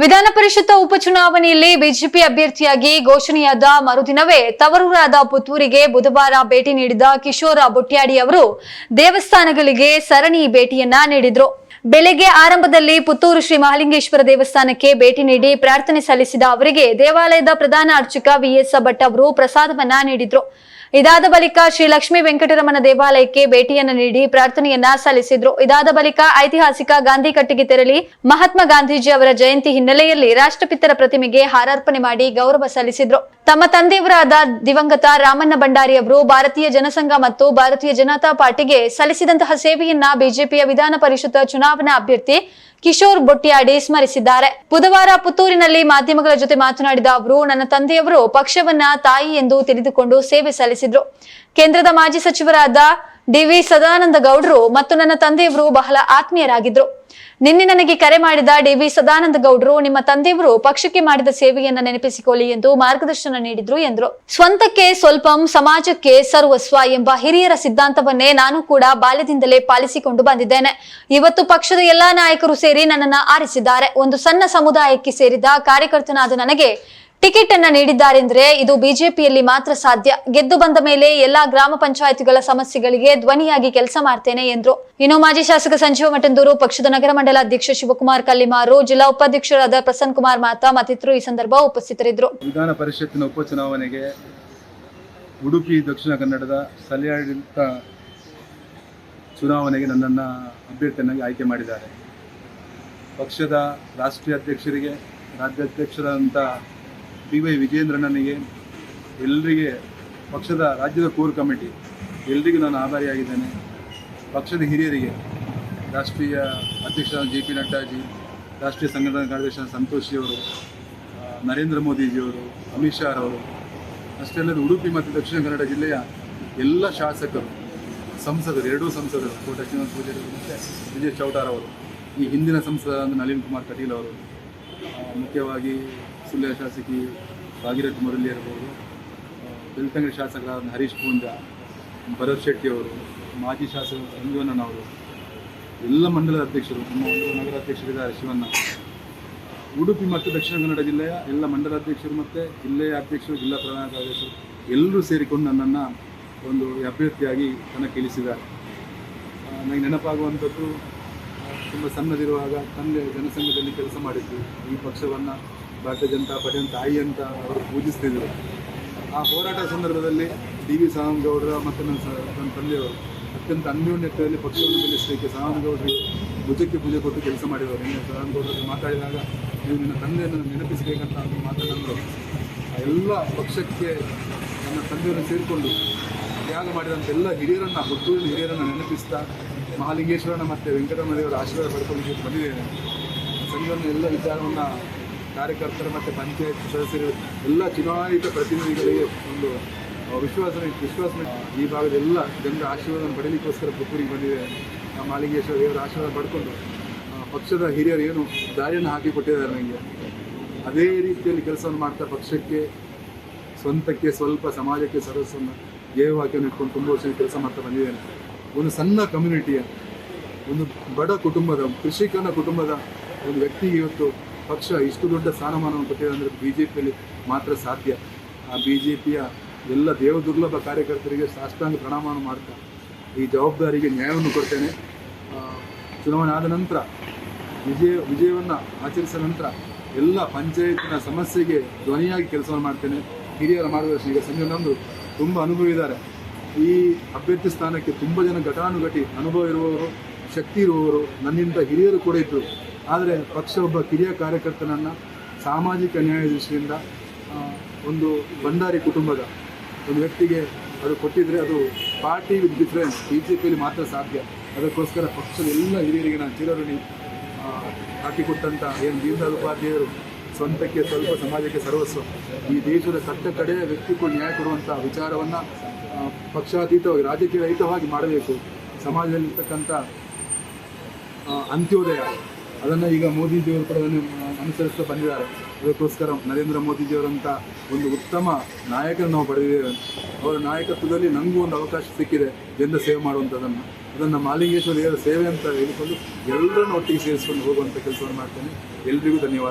ವಿಧಾನ ಪರಿಷತ್ ಉಪಚುನಾವಣೆಯಲ್ಲಿ ಬಿಜೆಪಿ ಅಭ್ಯರ್ಥಿಯಾಗಿ ಘೋಷಣೆಯಾದ ಮರುದಿನವೇ ತವರೂರಾದ ಪುತ್ತೂರಿಗೆ ಬುಧವಾರ ಭೇಟಿ ನೀಡಿದ ಕಿಶೋರ ಬೊಟ್ಯಾಡಿ ಅವರು ದೇವಸ್ಥಾನಗಳಿಗೆ ಸರಣಿ ಭೇಟಿಯನ್ನ ನೀಡಿದ್ರು. ಬೆಳಗ್ಗೆ ಆರಂಭದಲ್ಲಿ ಪುತ್ತೂರು ಶ್ರೀ ಮಹಾಲಿಂಗೇಶ್ವರ ದೇವಸ್ಥಾನಕ್ಕೆ ಭೇಟಿ ನೀಡಿ ಪ್ರಾರ್ಥನೆ ಸಲ್ಲಿಸಿದ ಅವರಿಗೆ ದೇವಾಲಯದ ಪ್ರಧಾನ ಅರ್ಚಕ ವಿಎಸ್ ಭಟ್ ಅವರು ಪ್ರಸಾದವನ್ನ ನೀಡಿದ್ರು. ಇದಾದ ಬಳಿಕ ಶ್ರೀ ಲಕ್ಷ್ಮೀ ವೆಂಕಟರಮಣ ದೇವಾಲಯಕ್ಕೆ ಭೇಟಿಯನ್ನು ನೀಡಿ ಪ್ರಾರ್ಥನೆಯನ್ನ ಸಲ್ಲಿಸಿದ್ರು. ಇದಾದ ಬಳಿಕ ಐತಿಹಾಸಿಕ ಗಾಂಧಿ ಕಟ್ಟಿಗೆ ತೆರಳಿ ಮಹಾತ್ಮ ಗಾಂಧೀಜಿ ಅವರ ಜಯಂತಿ ಹಿನ್ನೆಲೆಯಲ್ಲಿ ರಾಷ್ಟ್ರಪಿತರ ಪ್ರತಿಮೆಗೆ ಹಾರಾರ್ಪಣೆ ಮಾಡಿ ಗೌರವ ಸಲ್ಲಿಸಿದ್ರು. ತಮ್ಮ ತಂದೆಯವರಾದ ದಿವಂಗತ ರಾಮಣ್ಣ ಭಂಡಾರಿ ಅವರು ಭಾರತೀಯ ಜನಸಂಘ ಮತ್ತು ಭಾರತೀಯ ಜನತಾ ಪಾರ್ಟಿಗೆ ಸಲ್ಲಿಸಿದಂತಹ ಸೇವೆಯನ್ನ ಬಿಜೆಪಿಯ ವಿಧಾನ ಪರಿಷತ್ ಚುನಾವಣಾ ಅಭ್ಯರ್ಥಿ ಕಿಶೋರ್ ಬೊಟ್ಟಿಯಾಡಿ ಸ್ಮರಿಸಿದ್ದಾರೆ. ಬುಧವಾರ ಪುತ್ತೂರಿನಲ್ಲಿ ಮಾಧ್ಯಮಗಳ ಜೊತೆ ಮಾತನಾಡಿದ ಅವರು, ನನ್ನ ತಂದೆಯವರು ಪಕ್ಷವನ್ನ ತಾಯಿ ಎಂದು ತಿಳಿದುಕೊಂಡು ಸೇವೆ ಸಲ್ಲಿಸಿದ್ರು. ಕೇಂದ್ರದ ಮಾಜಿ ಸಚಿವರಾದ ಡಿವಿ ಸದಾನಂದ ಗೌಡ್ರು ಮತ್ತು ನನ್ನ ತಂದೆಯವರು ಬಹಳ ಆತ್ಮೀಯರಾಗಿದ್ರು. ನಿನ್ನೆ ನನಗೆ ಕರೆ ಮಾಡಿದ ಡಿವಿ ಸದಾನಂದ ಗೌಡ್ರು, ನಿಮ್ಮ ತಂದೆಯವರು ಪಕ್ಷಕ್ಕೆ ಮಾಡಿದ ಸೇವೆಯನ್ನ ನೆನಪಿಸಿಕೊಳ್ಳಿ ಎಂದು ಮಾರ್ಗದರ್ಶನ ನೀಡಿದ್ರು ಎಂದರು. ಸ್ವಂತಕ್ಕೆ ಸ್ವಲ್ಪಂ, ಸಮಾಜಕ್ಕೆ ಸರ್ವಸ್ವ ಎಂಬ ಹಿರಿಯರ ಸಿದ್ಧಾಂತವನ್ನೇ ನಾನು ಕೂಡ ಬಾಲ್ಯದಿಂದಲೇ ಪಾಲಿಸಿಕೊಂಡು ಬಂದಿದ್ದೇನೆ. ಇವತ್ತು ಪಕ್ಷದ ಎಲ್ಲಾ ನಾಯಕರು ಸೇರಿ ನನ್ನನ್ನ ಆರಿಸಿದ್ದಾರೆ. ಒಂದು ಸಣ್ಣ ಸಮುದಾಯಕ್ಕೆ ಸೇರಿದ ಕಾರ್ಯಕರ್ತನಾದ ನನಗೆ ಟಿಕೆಟ್ ಅನ್ನ ನೀಡಿದ್ದಾರೆಂದ್ರೆ ಇದು ಬಿಜೆಪಿಯಲ್ಲಿ ಮಾತ್ರ ಸಾಧ್ಯ. ಗೆದ್ದು ಬಂದ ಮೇಲೆ ಎಲ್ಲಾ ಗ್ರಾಮ ಪಂಚಾಯತ್ಗಳ ಸಮಸ್ಯೆಗಳಿಗೆ ಧ್ವನಿಯಾಗಿ ಕೆಲಸ ಮಾಡ್ತೇನೆ ಎಂದರು. ಇನ್ನು ಮಾಜಿ ಶಾಸಕ ಸಂಜೀವ ಮಠಂದೂರು, ಪಕ್ಷದ ನಗರ ಮಂಡಲ ಅಧ್ಯಕ್ಷ ಶಿವಕುಮಾರ್ ಕಲ್ಲಿಮಾರು, ಜಿಲ್ಲಾ ಉಪಾಧ್ಯಕ್ಷರಾದ ಪ್ರಸನ್ನ ಕುಮಾರ್ ಮಾತಾ ಮತ್ತಿತರರು ಈ ಸಂದರ್ಭ ಉಪಸ್ಥಿತರಿದ್ದರು. ವಿಧಾನ ಪರಿಷತ್ತಿನ ಉಪಚುನಾವಣೆಗೆ ಉಡುಪಿ, ದಕ್ಷಿಣ ಕನ್ನಡದ ಸಲಿಯಾಡಳಿತ ಚುನಾವಣೆಗೆ ನನ್ನನ್ನು ಅಭ್ಯರ್ಥಿಯನ್ನಾಗಿ ಆಯ್ಕೆ ಮಾಡಿದ್ದಾರೆ. ಪಕ್ಷದ ರಾಷ್ಟ್ರೀಯ ಅಧ್ಯಕ್ಷರಿಗೆ ರಾಜ್ಯಾಧ್ಯಕ್ಷರಾದಂಥ ಬಿ ವೈ ವಿಜೇಂದ್ರಣ್ಣನಿಗೆ ಎಲ್ಲರಿಗೆ ಪಕ್ಷದ ರಾಜ್ಯದ ಕೋರ್ ಕಮಿಟಿ, ಎಲ್ರಿಗೂ ನಾನು ಆಭಾರಿಯಾಗಿದ್ದೇನೆ. ಪಕ್ಷದ ಹಿರಿಯರಿಗೆ, ರಾಷ್ಟ್ರೀಯ ಅಧ್ಯಕ್ಷ ಜೆ ಪಿ ನಡ್ಡಾಜಿ, ರಾಷ್ಟ್ರೀಯ ಸಂಘಟನಾ ಕಾರ್ಯದರ್ಶಿ ಸಂತೋಷಿಯವರು ನರೇಂದ್ರ ಮೋದಿಜಿಯವರು ಅಮಿತ್ ಶಾ ಅವರು, ಅಷ್ಟೇ ಅಲ್ಲದೆ ಉಡುಪಿ ಮತ್ತು ದಕ್ಷಿಣ ಕನ್ನಡ ಜಿಲ್ಲೆಯ ಎಲ್ಲ ಶಾಸಕರು, ಸಂಸದರು, ಎರಡೂ ಸಂಸದರು, ಕೋಟ ಶ್ರೀನಿವಾಸ ಪೂಜಾರಿ ಮತ್ತು ವಿಜಯ್ ಚೌಟಾರ್ ಅವರು, ಈ ಹಿಂದಿನ ಸಂಸದ ನಳಿನ್ ಕುಮಾರ್ ಕಟೀಲ್ ಅವರು ಮುಖ್ಯವಾಗಿ ಸುಳ್ಯ ಶಾಸಕಿ ಭಾಗೀರಥ ಮುರಳಿ ಇರ್ಬೋದು ಬೆಳ್ತಂಗಡಿ ಶಾಸಕರಾದ ಹರೀಶ್ ಪೂಂಜ, ಭರತ್ ಶೆಟ್ಟಿ ಅವರು, ಮಾಜಿ ಶಾಸಕ ಸಂಜೀವಣ್ಣನವರು ಎಲ್ಲ ಮಂಡಲದ ಅಧ್ಯಕ್ಷರು, ನಮ್ಮ ಒಂದು ನಗರ ಅಧ್ಯಕ್ಷರಿದ್ದಾರೆ ಶಿವಣ್ಣ. ಉಡುಪಿ ಮತ್ತು ದಕ್ಷಿಣ ಕನ್ನಡ ಜಿಲ್ಲೆಯ ಎಲ್ಲ ಮಂಡಲ ಅಧ್ಯಕ್ಷರು ಮತ್ತು ಜಿಲ್ಲೆಯ ಅಧ್ಯಕ್ಷರು, ಜಿಲ್ಲಾ ಪ್ರಧಾನ ಕಾರ್ಯದರ್ಶಿ ಎಲ್ಲರೂ ಸೇರಿಕೊಂಡು ನನ್ನನ್ನು ಒಂದು ಅಭ್ಯರ್ಥಿಯಾಗಿ ಕಣಕ್ಕೆ ಇಳಿಸಿದ್ದಾರೆ ನನಗೆ ನೆನಪಾಗುವಂಥದ್ದು ತುಂಬ ಸಣ್ಣದಿರುವಾಗ ತಂದೆ ಜನಸಂಘದಲ್ಲಿ ಕೆಲಸ ಮಾಡಿದ್ದು ಈ ಪಕ್ಷವನ್ನು ಭಾರತೀಯ ಜನತಾ ಪಾರ್ಟಿ ತಾಯಿ ಅಂತ ಅವರು ಪೂಜಿಸ್ತಿದ್ದರು ಆ ಹೋರಾಟ ಸಂದರ್ಭದಲ್ಲಿ ಡಿ ವಿ ಸದಾನಂದಗೌಡರ ಮತ್ತು ನನ್ನ ನನ್ನ ತಂದೆಯವರು ಅತ್ಯಂತ ಅನ್ಯೋನ್ಯತೆಯಲ್ಲಿ ಪಕ್ಷವನ್ನು ಗೆಲ್ಲಿಸಲಿಕ್ಕೆ ಸದಾನಂದಗೌಡರಿಗೆ ಭುಜಕ್ಕೆ ಪೂಜೆ ಕೊಟ್ಟು ಕೆಲಸ ಮಾಡಿದವರು. ನಿನ್ನೆ ಸದಾನಂದಗೌಡರ ಮಾತಾಡಿದಾಗ ನೀವು ನಿನ್ನ ತಂದೆಯನ್ನು ನೆನಪಿಸಬೇಕಂತ ಮಾತಾಡಿದ್ರು ಆ ಎಲ್ಲ ಪಕ್ಷಕ್ಕೆ ನನ್ನ ತಂದೆಯನ್ನು ಸೇರಿಕೊಂಡು ತ್ಯಾಗ ಮಾಡಿದಂಥ ಎಲ್ಲ ಹಿರಿಯರನ್ನು ಹುಟ್ಟೂರಿನ ಹಿರಿಯರನ್ನು ನೆನಪಿಸ್ತಾ ಮಹಾಲಿಂಗೇಶ್ವರನ ಮತ್ತು ವೆಂಕಟರಮಣದೇವರ ಆಶೀರ್ವಾದ ಪಡ್ಕೊಂಡು ಬಂದಿದ್ದೇನೆ. ಸಂಘವನ್ನು ಎಲ್ಲ ವಿಚಾರವನ್ನು ಕಾರ್ಯಕರ್ತರು ಮತ್ತು ಪಂಚಾಯತ್ ಸದಸ್ಯರು, ಎಲ್ಲ ಚುನಾಯಿತ ಪ್ರತಿನಿಧಿಗಳಿಗೆ ಒಂದು ವಿಶ್ವಾಸ ವಿಶ್ವಾಸ ಈ ಭಾಗದ ಎಲ್ಲ ಜನರ ಆಶೀರ್ವಾದ ಪಡೀಲಿಕ್ಕೋಸ್ಕರ ಪುತ್ತೂರಿಗೆ ಬಂದಿದೆ. ಮಾಲಿಂಗೇಶ್ವರ ದೇವರ ಆಶೀರ್ವಾದ ಪಡ್ಕೊಂಡು ಪಕ್ಷದ ಹಿರಿಯರು ಏನು ದಾರಿಯನ್ನು ಹಾಕಿಕೊಟ್ಟಿದ್ದಾರೆ ನನಗೆ ಅದೇ ರೀತಿಯಲ್ಲಿ ಕೆಲಸವನ್ನು ಮಾಡ್ತಾ ಪಕ್ಷಕ್ಕೆ, ಸ್ವಂತಕ್ಕೆ, ಸ್ವಲ್ಪ ಸಮಾಜಕ್ಕೆ ಸದಸ್ಯನ ಧ್ಯೇಯವಾಕ್ಯವನ್ನು ಇಟ್ಕೊಂಡು ತುಂಬ ವರ್ಷ ಕೆಲಸ ಮಾಡ್ತಾ ಬಂದಿದ್ದೇನೆ ಒಂದು ಸಣ್ಣ ಕಮ್ಯುನಿಟಿಯ ಒಂದು ಬಡ ಕುಟುಂಬದ, ಕೃಷಿಕನ ಕುಟುಂಬದ ಒಂದು ವ್ಯಕ್ತಿಗೆ ಇವತ್ತು ಪಕ್ಷ ಇಷ್ಟು ದೊಡ್ಡ ಸ್ಥಾನಮಾನವನ್ನು ಕೊಟ್ಟಿದೆ ಅಂದರೆ ಬಿ ಜೆ ಪಿಯಲ್ಲಿ ಮಾತ್ರ ಸಾಧ್ಯ. ಆ ಬಿ ಜೆ ಪಿಯ ಎಲ್ಲ ದೇವದುರ್ಲಭ ಕಾರ್ಯಕರ್ತರಿಗೆ ಸಾಷ್ಟಾಂಗ ಪ್ರಣಾಮವನ್ನು ಮಾಡ್ತಾ ಈ ಜವಾಬ್ದಾರಿಗೆ ನ್ಯಾಯವನ್ನು ಕೊಡ್ತೇನೆ. ಚುನಾವಣೆ ಆದ ನಂತರ, ವಿಜಯ, ವಿಜಯವನ್ನು ಆಚರಿಸಿದ ನಂತರ ಎಲ್ಲ ಪಂಚಾಯತಿನ ಸಮಸ್ಯೆಗೆ ಧ್ವನಿಯಾಗಿ ಕೆಲಸವನ್ನು ಮಾಡ್ತೇನೆ. ಹಿರಿಯರ ಮಾರ್ಗದರ್ಶನ. ಈಗ ಸಂಜೆ ನಂದು ತುಂಬ ಅನುಭವ ಇದ್ದಾರೆ. ಈ ಅಭ್ಯರ್ಥಿ ಸ್ಥಾನಕ್ಕೆ ತುಂಬ ಜನ ಘಟಾನುಘಟಿ ಅನುಭವ ಇರುವವರು, ಶಕ್ತಿ ಇರುವವರು ನನ್ನಿಂದ ಹಿರಿಯರು ಕೂಡ ಇದ್ದರು. ಆದರೆ ಪಕ್ಷ ಒಬ್ಬ ಕಿರಿಯ ಕಾರ್ಯಕರ್ತನನ್ನು ಸಾಮಾಜಿಕ ನ್ಯಾಯ ದೃಷ್ಟಿಯಿಂದ ಒಂದು ಭಂಡಾರಿ ಕುಟುಂಬದ ಒಂದು ವ್ಯಕ್ತಿಗೆ ಅದು ಕೊಟ್ಟಿದ್ರೆ ಅದು party with difference B J ಪಿಯಲ್ಲಿ ಮಾತ್ರ ಸಾಧ್ಯ. ಅದಕ್ಕೋಸ್ಕರ ಪಕ್ಷದ ಎಲ್ಲ ಹಿರಿಯರಿಗೆ ನಾನು ಚಿರಋಣಿ ಹಾಕಿಕೊಟ್ಟಂಥ ಏನು ದೀನದಯಾಳ್ ಉಪಾಧ್ಯಾಯರು ಸ್ವಂತಕ್ಕೆ ಸ್ವಲ್ಪ ಸಮಾಜಕ್ಕೆ ಸರ್ವಸ್ವ. ಈ ದೇಶದ ಕಟ್ಟ ಕಡೆಯ ವ್ಯಕ್ತಿಗೂ ನ್ಯಾಯ ಕೊಡುವಂಥ ವಿಚಾರವನ್ನು ಪಕ್ಷಾತೀತವಾಗಿ, ರಾಜಕೀಯ ರಹಿತವಾಗಿ ಮಾಡಬೇಕು. ಸಮಾಜದಲ್ಲಿರ್ತಕ್ಕಂಥ ಅಂತ್ಯೋದಯ. ಅದನ್ನು ಈಗ ಮೋದಿಜಿಯವರು ಕೂಡ ಅದನ್ನು ಅನುಸರಿಸ್ತಾ ಬಂದಿದ್ದಾರೆ. ಅದಕ್ಕೋಸ್ಕರ ನರೇಂದ್ರ ಮೋದಿಜಿಯವರಂಥ ಒಂದು ಉತ್ತಮ ನಾಯಕರನ್ನು ನಾವು ಪಡೆದಿದ್ದೇವೆ. ಅವರ ನಾಯಕತ್ವದಲ್ಲಿ ನನಗೂ ಒಂದು ಅವಕಾಶ ಸಿಕ್ಕಿದೆ. ಜನರ ಸೇವೆ ಮಾಡುವಂಥದ್ದನ್ನು ಅದನ್ನು ಮಾಲಿಂಗೇಶ್ವರಿಯರ ಸೇವೆ ಅಂತ ಹೇಳಿಕೊಂಡು ಎಲ್ಲರನ್ನು ಒಟ್ಟಿಗೆ ಸೇರಿಸ್ಕೊಂಡು ಹೋಗುವಂಥ ಕೆಲಸವನ್ನು ಮಾಡ್ತೇನೆ. ಎಲ್ರಿಗೂ ಧನ್ಯವಾದ